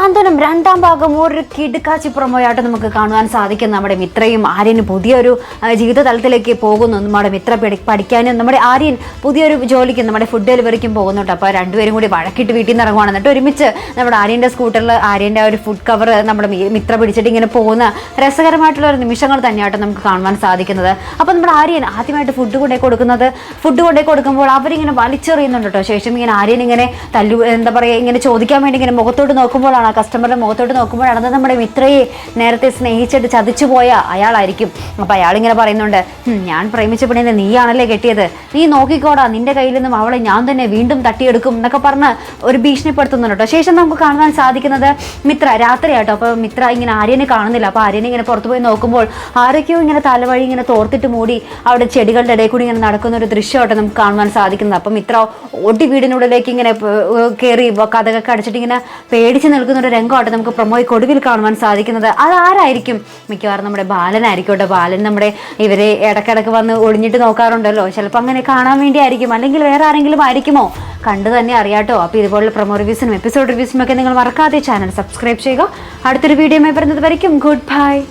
രണ്ടാം ഭാഗം ഒരു കിടുക്കാച്ചി പ്രൊമോയായിട്ട് നമുക്ക് കാണുവാൻ സാധിക്കും. നമ്മുടെ മിത്രയും ആര്യൻ പുതിയൊരു ജീവിത തലത്തിലേക്ക് പോകുന്നു. നമ്മുടെ മിത്ര പഠി- പഠിക്കാനും നമ്മുടെ ആര്യൻ പുതിയൊരു ജോലിക്കും നമ്മുടെ ഫുഡ് ഡെലിവറിക്കും പോകുന്നുണ്ട്. അപ്പോൾ രണ്ടുപേരും കൂടി വഴക്കിട്ട് വീട്ടിൽ നിന്ന് ഇറങ്ങുവാണ്. എന്നിട്ട് ഒരുമിച്ച് നമ്മുടെ ആര്യന്റെ സ്കൂട്ടറിൽ ആര്യന്റെ ഒരു ഫുഡ് കവർ നമ്മുടെ മിത്ര പിടിച്ചിട്ട് ഇങ്ങനെ പോകുന്ന രസകരമായിട്ടുള്ള ഒരു നിമിഷങ്ങൾ തന്നെയായിട്ട് നമുക്ക് കാണുവാൻ സാധിക്കുന്നത്. അപ്പോൾ നമ്മുടെ ആര്യൻ ആദ്യമായിട്ട് ഫുഡ് കൊണ്ടേ കൊടുക്കുന്നത് ഫുഡ് കൊണ്ടേ കൊടുക്കുമ്പോൾ അവരിങ്ങനെ വലിച്ചെറിയുന്നുണ്ട് കേട്ടോ. ശേഷം ഇങ്ങനെ ആര്യൻ ഇങ്ങനെ തല്ലു എന്താ പറയുക ഇങ്ങനെ ചോദിക്കാൻ വേണ്ടി ഇങ്ങനെ മുഖത്തോട്ട് നോക്കുമ്പോഴാണ് കസ്റ്റമറുടെ മുഖത്തോട്ട് നോക്കുമ്പോഴാണ് നമ്മുടെ മിത്രയെ നേരത്തെ സ്നേഹിച്ചിട്ട് ചതിച്ചു പോയ അയാളായിരിക്കും. അപ്പോൾ അയാളിങ്ങനെ പറയുന്നുണ്ട് ഞാൻ പ്രേമിച്ച പെണ്ണിനെ നീയാണല്ലേ കെട്ടിയത്? നീ നോക്കിക്കോടാ നിന്റെ കയ്യിൽ നിന്നും അവളെ ഞാൻ തന്നെ വീണ്ടും തട്ടിയെടുക്കും എന്നൊക്കെ പറഞ്ഞ് ഒരു ഭീഷണിപ്പെടുത്തുന്നുണ്ട് കേട്ടോ. ശേഷം നമുക്ക് കാണാൻ സാധിക്കുന്നത് മിത്ര രാത്രിയാട്ടോ. അപ്പോൾ മിത്ര ഇങ്ങനെ ആര്യനെ കാണുന്നില്ല. അപ്പോൾ ആര്യനെ ഇങ്ങനെ പുറത്തു പോയി നോക്കുമ്പോൾ ആരൊക്കെയോ ഇങ്ങനെ തലവഴി ഇങ്ങനെ തോർത്തിട്ട് മൂടി അവിടെ ചെടികളുടെ ഇടയിൽ കൂടി ഇങ്ങനെ നടക്കുന്ന ഒരു ദൃശ്യമായിട്ട് നമുക്ക് കാണുവാൻ സാധിക്കുന്നത്. അപ്പം മിത്ര ഓടി വീടിനുള്ളിലേക്ക് ഇങ്ങനെ കയറി കഥകൊക്കെ അടിച്ചിട്ട് ഇങ്ങനെ പേടിച്ച് നിൽക്കുന്ന ഒരു രംഗമായിട്ട് നമുക്ക് പ്രൊമോയ്ക്ക് ഒടുവിൽ കാണുവാൻ സാധിക്കുന്നത്. അത് ആരായിരിക്കും? മിക്കവാറും നമ്മുടെ ബാലനായിരിക്കും കേട്ടോ. ബാലൻ നമ്മുടെ ഇവരെ ഇടക്കിടക്ക് വന്ന് ഒളിഞ്ഞിട്ട് നോക്കാറുണ്ടല്ലോ. ചിലപ്പോൾ അങ്ങനെ കാണാൻ വേണ്ടി ആയിരിക്കും അല്ലെങ്കിൽ വേറെ ആരെങ്കിലും ആയിരിക്കുമോ? കണ്ടു തന്നെ അറിയാട്ടോ അപ്പോൾ ഇതുപോലുള്ള പ്രൊമോ റിവ്യൂസിനും എപ്പിസോഡ് റിവ്യൂസിനും ഒക്കെ നിങ്ങൾ മറക്കാതെ ചാനൽ സബ്സ്ക്രൈബ് ചെയ്യുക. അടുത്തൊരു വീഡിയോ വരുന്നത് വരയ്ക്കും. Good bye.